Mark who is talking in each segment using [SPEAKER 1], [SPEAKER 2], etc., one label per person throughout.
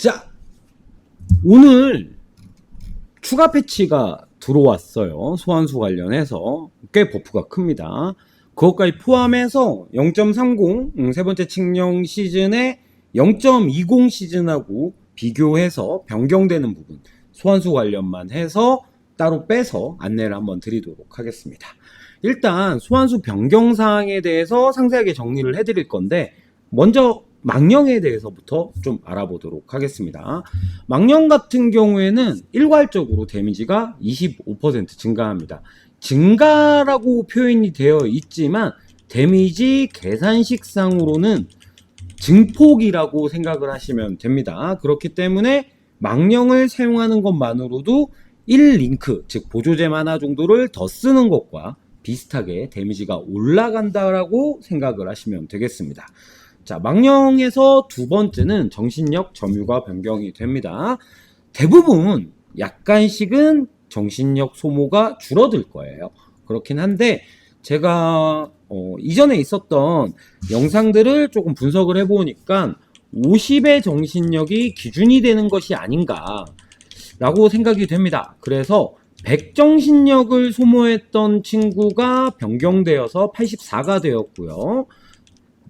[SPEAKER 1] 자, 오늘 추가 패치가 들어왔어요. 소환수 관련해서 꽤 버프가 큽니다. 그것까지 포함해서 0.30, 음, 세 번째 칙령 시즌에 0.20 시즌하고 비교해서 변경되는 부분, 소환수 관련만 해서 따로 빼서 안내를 한번 드리도록 하겠습니다. 일단 소환수 변경 사항에 대해서 상세하게 정리를 해드릴 건데 먼저 망령에 대해서부터 좀 알아보도록 하겠습니다. 망령 같은 경우에는 일괄적으로 데미지가 25% 증가합니다. 증가라고 표현이 되어 있지만 데미지 계산식상으로는 증폭이라고 생각을 하시면 됩니다. 그렇기 때문에 망령을 사용하는 것만으로도 1링크, 즉 보조제 만화 정도를 더 쓰는 것과 비슷하게 데미지가 올라간다라고 생각을 하시면 되겠습니다. 자, 망령에서 두 번째는 정신력 점유가 변경이 됩니다. 대부분 약간씩은 정신력 소모가 줄어들 거예요. 그렇긴 한데 제가 어, 이전에 있었던 영상들을 조금 분석을 해보니까 50의 정신력이 기준이 되는 것이 아닌가 라고 생각이 됩니다. 그래서 100 정신력을 소모했던 친구가 변경되어서 84가 되었고요.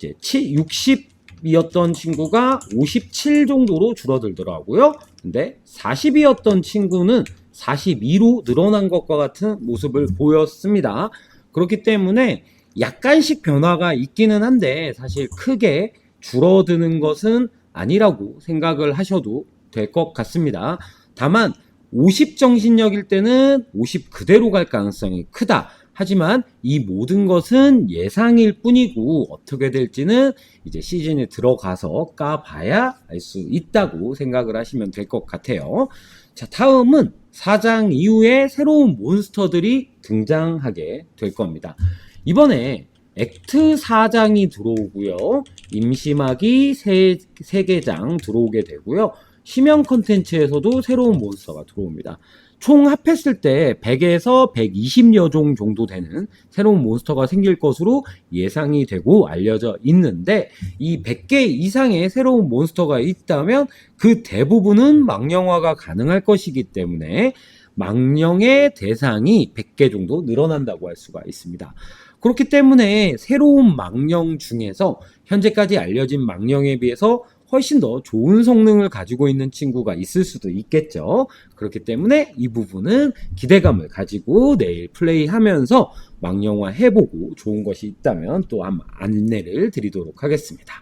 [SPEAKER 1] 이제 60이었던 친구가 57 정도로 줄어들더라고요. 근데 40이었던 친구는 42로 늘어난 것과 같은 모습을 보였습니다. 그렇기 때문에 약간씩 변화가 있기는 한데 사실 크게 줄어드는 것은 아니라고 생각을 하셔도 될 것 같습니다. 다만 50 정신력일 때는 50 그대로 갈 가능성이 크다. 하지만 이 모든 것은 예상일 뿐이고 어떻게 될지는 이제 시즌에 들어가서 까봐야 알 수 있다고 생각을 하시면 될 것 같아요. 자, 다음은 사장 이후에 새로운 몬스터들이 등장하게 될 겁니다. 이번에 액트 4장이 들어오고요. 임시막이 3개장 들어오게 되고요. 심형 컨텐츠에서도 새로운 몬스터가 들어옵니다. 총 합했을 때 100에서 120여 종 정도 되는 새로운 몬스터가 생길 것으로 예상이 되고 알려져 있는데 이 100개 이상의 새로운 몬스터가 있다면 그 대부분은 망령화가 가능할 것이기 때문에 망령의 대상이 100개 정도 늘어난다고 할 수가 있습니다. 그렇기 때문에 새로운 망령 중에서 현재까지 알려진 망령에 비해서 훨씬 더 좋은 성능을 가지고 있는 친구가 있을 수도 있겠죠. 그렇기 때문에 이 부분은 기대감을 가지고 내일 플레이하면서 망령화 해보고 좋은 것이 있다면 또 한번 안내를 드리도록 하겠습니다.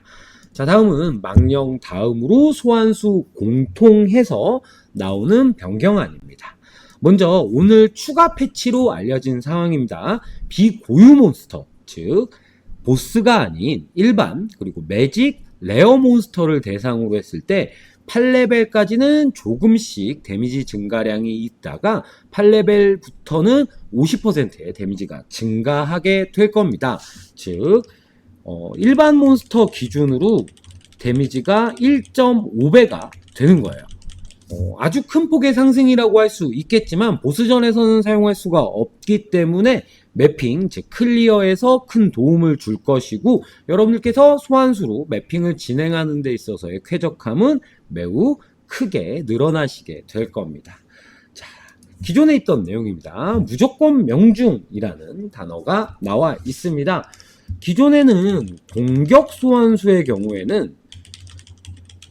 [SPEAKER 1] 자, 다음은 망령 다음으로 소환수 공통해서 나오는 변경안입니다. 먼저 오늘 추가 패치로 알려진 상황입니다. 비고유 몬스터, 즉 보스가 아닌 일반 그리고 매직, 레어 몬스터를 대상으로 했을 때 8레벨까지는 조금씩 데미지 증가량이 있다가 8레벨부터는 50%의 데미지가 증가하게 될 겁니다. 즉 어, 일반 몬스터 기준으로 데미지가 1.5배가 되는 거예요. 어, 아주 큰 폭의 상승이라고 할 수 있겠지만 보스전에서는 사용할 수가 없기 때문에 매핑, 즉 클리어에서 큰 도움을 줄 것이고 여러분들께서 소환수로 매핑을 진행하는 데 있어서의 쾌적함은 매우 크게 늘어나시게 될 겁니다. 자, 기존에 있던 내용입니다. 무조건 명중이라는 단어가 나와 있습니다. 기존에는 공격 소환수의 경우에는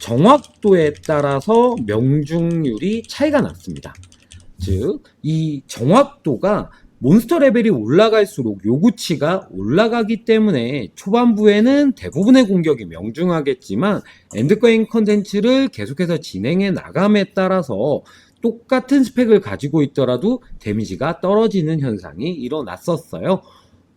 [SPEAKER 1] 정확도에 따라서 명중률이 차이가 났습니다. 즉, 이 정확도가 몬스터 레벨이 올라갈수록 요구치가 올라가기 때문에 초반부에는 대부분의 공격이 명중하겠지만 엔드게임 컨텐츠를 계속해서 진행해 나감에 따라서 똑같은 스펙을 가지고 있더라도 데미지가 떨어지는 현상이 일어났었어요.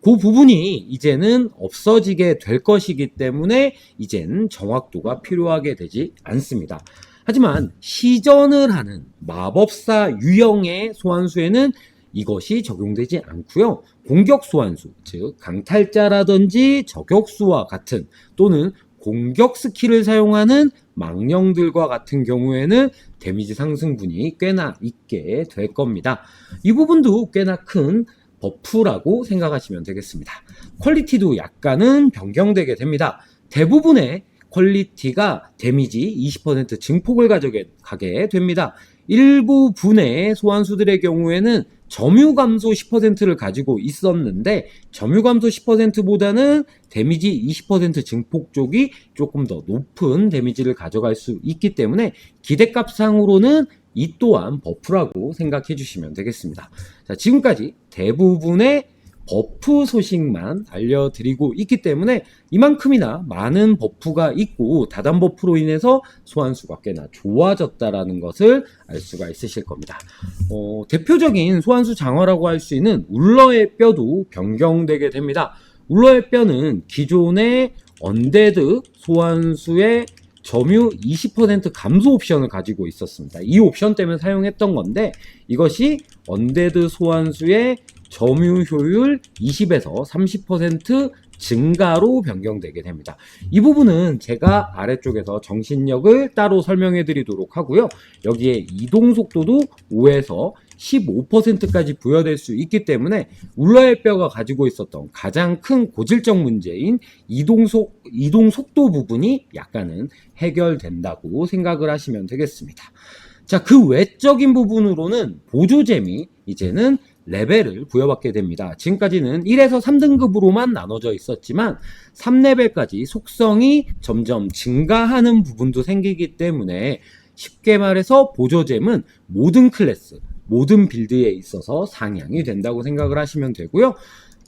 [SPEAKER 1] 그 부분이 이제는 없어지게 될 것이기 때문에 이제는 정확도가 필요하게 되지 않습니다. 하지만 시전을 하는 마법사 유형의 소환수에는 이것이 적용되지 않고요. 공격 소환수, 즉 강탈자라든지 저격수와 같은 또는 공격 스킬을 사용하는 망령들과 같은 경우에는 데미지 상승분이 꽤나 있게 될 겁니다. 이 부분도 꽤나 큰 버프라고 생각하시면 되겠습니다. 퀄리티도 약간은 변경되게 됩니다. 대부분의 퀄리티가 데미지 20% 증폭을 가져게 가게 됩니다. 일부 분의 소환수들의 경우에는 점유 감소 10%를 가지고 있었는데 점유 감소 10%보다는 데미지 20% 증폭 쪽이 조금 더 높은 데미지를 가져갈 수 있기 때문에 기대값상으로는 이 또한 버프라고 생각해 주시면 되겠습니다. 자, 지금까지 대부분의 버프 소식만 알려드리고 있기 때문에 이만큼이나 많은 버프가 있고 다단 버프로 인해서 소환수가 꽤나 좋아졌다라는 것을 알 수가 있으실 겁니다. 어, 대표적인 소환수 장어라고 할 수 있는 울러의 뼈도 변경되게 됩니다. 울러의 뼈는 기존의 언데드 소환수의 점유 20% 감소 옵션을 가지고 있었습니다. 이 옵션 때문에 사용했던 건데 이것이 언데드 소환수의 점유 효율 20에서 30% 증가로 변경되게 됩니다. 이 부분은 제가 아래쪽에서 정신력을 따로 설명해 드리도록 하고요. 여기에 이동 속도도 5에서 15%까지 부여될 수 있기 때문에 울러의 뼈가 가지고 있었던 가장 큰 고질적 문제인 이동 속 이동 속도 부분이 약간은 해결된다고 생각을 하시면 되겠습니다. 자, 그 외적인 부분으로는 보조잼이 이제는 레벨을 부여받게 됩니다. 지금까지는 1에서 3등급으로만 나눠져 있었지만 3레벨까지 속성이 점점 증가하는 부분도 생기기 때문에 쉽게 말해서 보조잼은 모든 클래스, 모든 빌드에 있어서 상향이 된다고 생각을 하시면 되고요.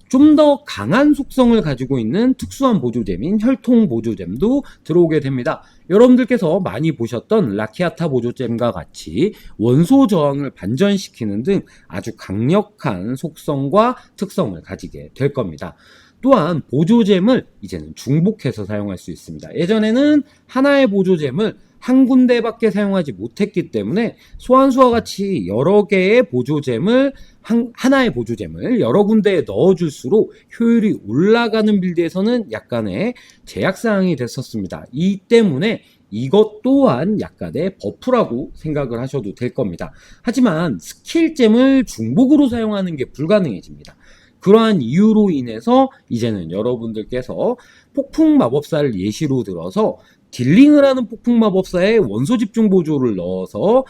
[SPEAKER 1] 좀 더 강한 속성을 가지고 있는 특수한 보조잼인 혈통 보조잼도 들어오게 됩니다. 여러분들께서 많이 보셨던 라키아타 보조잼과 같이 원소 저항을 반전시키는 등 아주 강력한 속성과 특성을 가지게 될 겁니다. 또한 보조잼을 이제는 중복해서 사용할 수 있습니다. 예전에는 하나의 보조잼을 한 군데밖에 사용하지 못했기 때문에 소환수와 같이 여러 개의 보조잼을 한, 하나의 보조잼을 여러 군데에 넣어줄수록 효율이 올라가는 빌드에서는 약간의 제약사항이 됐었습니다. 이 때문에 이것 또한 약간의 버프라고 생각을 하셔도 될 겁니다. 하지만 스킬잼을 중복으로 사용하는 게 불가능해집니다. 그러한 이유로 인해서 이제는 여러분들께서 폭풍 마법사를 예시로 들어서 딜링을 하는 폭풍 마법사에 원소 집중 보조를 넣어서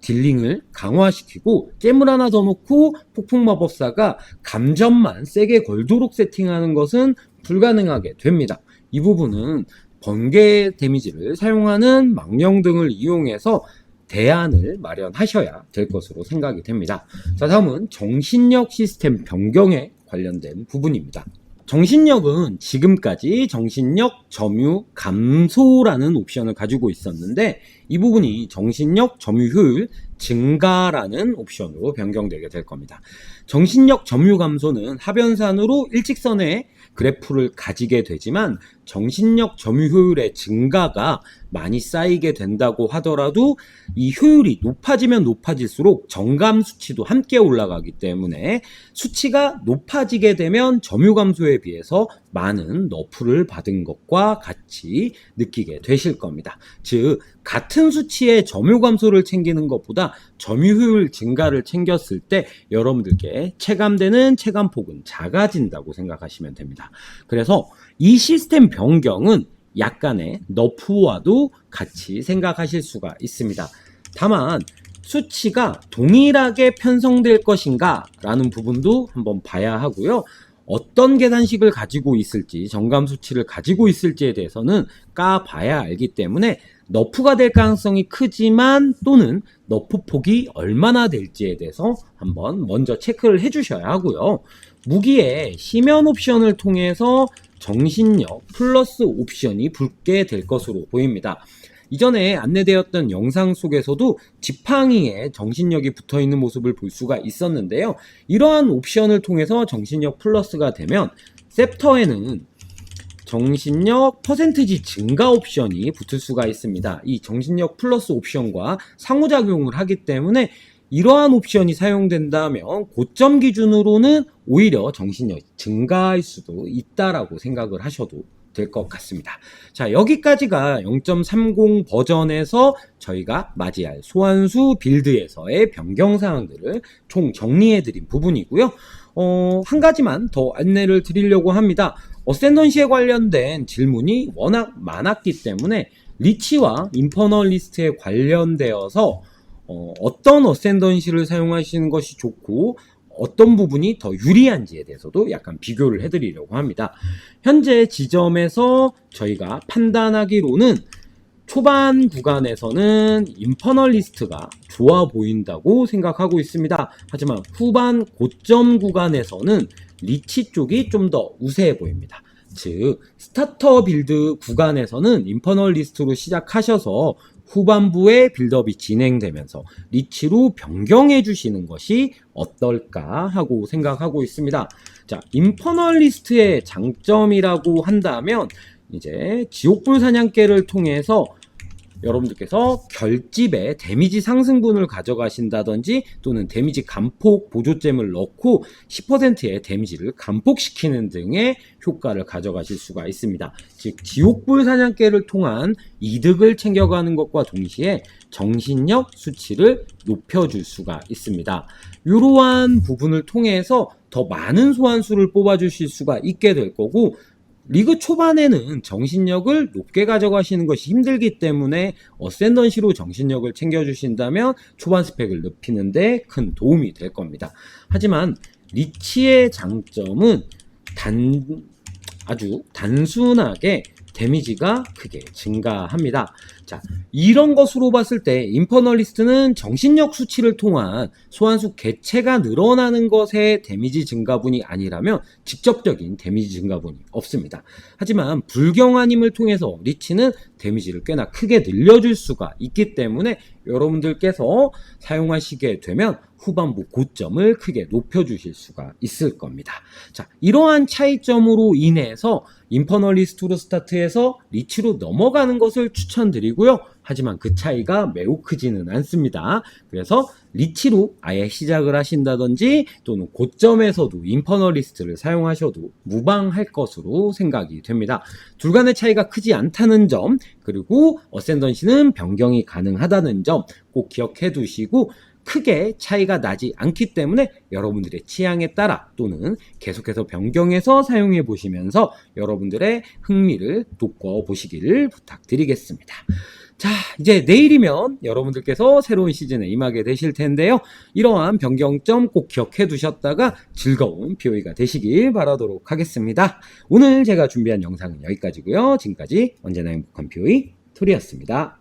[SPEAKER 1] 딜링을 강화시키고 잼을 하나 더 놓고 폭풍 마법사가 감전만 세게 걸도록 세팅하는 것은 불가능하게 됩니다. 이 부분은 번개 데미지를 사용하는 망령 등을 이용해서 대안을 마련하셔야 될 것으로 생각이 됩니다. 자, 다음은 정신력 시스템 변경에 관련된 부분입니다. 정신력은 지금까지 정신력 점유 감소라는 옵션을 가지고 있었는데 이 부분이 정신력 점유 효율 증가라는 옵션으로 변경되게 될 겁니다. 정신력 점유 감소는 하변산으로 일직선의 그래프를 가지게 되지만 정신력 점유 효율의 증가가 많이 쌓이게 된다고 하더라도 이 효율이 높아지면 높아질수록 정감 수치도 함께 올라가기 때문에 수치가 높아지게 되면 점유 감소에 비해서 많은 너프를 받은 것과 같이 느끼게 되실 겁니다. 즉 같은 수치의 점유 감소를 챙기는 것보다 점유 효율 증가를 챙겼을 때 여러분들께 체감되는 체감폭은 작아진다고 생각하시면 됩니다. 그래서 이 시스템 변경은 약간의 너프와도 같이 생각하실 수가 있습니다. 다만 수치가 동일하게 편성될 것인가 라는 부분도 한번 봐야 하고요. 어떤 계산식을 가지고 있을지 정감 수치를 가지고 있을지에 대해서는 까 봐야 알기 때문에 너프가 될 가능성이 크지만 또는 너프 폭이 얼마나 될지에 대해서 한번 먼저 체크를 해 주셔야 하고요. 무기의 심연 옵션을 통해서 정신력 플러스 옵션이 붙게 될 것으로 보입니다. 이전에 안내되었던 영상 속에서도 지팡이에 정신력이 붙어 있는 모습을 볼 수가 있었는데요. 이러한 옵션을 통해서 정신력 플러스가 되면 셉터에는 정신력 퍼센트지 증가 옵션이 붙을 수가 있습니다. 이 정신력 플러스 옵션과 상호작용을 하기 때문에 이러한 옵션이 사용된다면 고점 기준으로는 오히려 정신력이 증가할 수도 있다라고 생각을 하셔도 될 것 같습니다. 자, 여기까지가 0.30 버전에서 저희가 맞이할 소환수 빌드에서의 변경 사항들을 총 정리해 드린 부분이고요. 어, 한 가지만 더 안내를 드리려고 합니다. 어센던시에 관련된 질문이 워낙 많았기 때문에 리치와 인퍼널리스트에 관련되어서 어, 어떤 어센던시를 사용하시는 것이 좋고 어떤 부분이 더 유리한지에 대해서도 약간 비교를 해드리려고 합니다. 현재 지점에서 저희가 판단하기로는 초반 구간에서는 인퍼널리스트가 좋아 보인다고 생각하고 있습니다. 하지만 후반 고점 구간에서는 리치 쪽이 좀 더 우세해 보입니다. 즉 스타터 빌드 구간에서는 인퍼널리스트로 시작하셔서 후반부에 빌드업이 진행되면서 리치로 변경해 주시는 것이 어떨까 하고 생각하고 있습니다. 자, 인퍼널리스트의 장점이라고 한다면 이제 지옥불 사냥개를 통해서 여러분들께서 결집에 데미지 상승분을 가져가신다든지 또는 데미지 감폭 보조잼을 넣고 10%의 데미지를 감폭시키는 등의 효과를 가져가실 수가 있습니다. 즉 지옥불 사냥개를 통한 이득을 챙겨가는 것과 동시에 정신력 수치를 높여줄 수가 있습니다. 이러한 부분을 통해서 더 많은 소환수를 뽑아주실 수가 있게 될 거고 리그 초반에는 정신력을 높게 가져가시는 것이 힘들기 때문에 어센던시로 정신력을 챙겨주신다면 초반 스펙을 높이는데 큰 도움이 될 겁니다. 하지만 리치의 장점은 단 아주 단순하게 데미지가 크게 증가합니다. 자, 이런 것으로 봤을 때 인퍼널리스트는 정신력 수치를 통한 소환수 개체가 늘어나는 것의 데미지 증가분이 아니라면 직접적인 데미지 증가분이 없습니다. 하지만 불경화님을 통해서 리치는 데미지를 꽤나 크게 늘려줄 수가 있기 때문에 여러분들께서 사용하시게 되면 후반부 고점을 크게 높여주실 수가 있을 겁니다. 자, 이러한 차이점으로 인해서 인퍼널리스트로 스타트해서 리치로 넘어가는 것을 추천드리 고요. 하지만 그 차이가 매우 크지는 않습니다. 그래서 리치로 아예 시작을 하신다든지 또는 고점에서도 인퍼널리스트를 사용하셔도 무방할 것으로 생각이 됩니다. 둘 간의 차이가 크지 않다는 점 그리고 어센던시는 변경이 가능하다는 점 꼭 기억해 두시고 크게 차이가 나지 않기 때문에 여러분들의 취향에 따라 또는 계속해서 변경해서 사용해 보시면서 여러분들의 흥미를 돋궈 보시기를 부탁드리겠습니다. 자, 이제 내일이면 여러분들께서 새로운 시즌에 임하게 되실 텐데요. 이러한 변경점 꼭 기억해 두셨다가 즐거운 POE가 되시길 바라도록 하겠습니다. 오늘 제가 준비한 영상은 여기까지고요. 지금까지 언제나 행복한 POE 토리였습니다.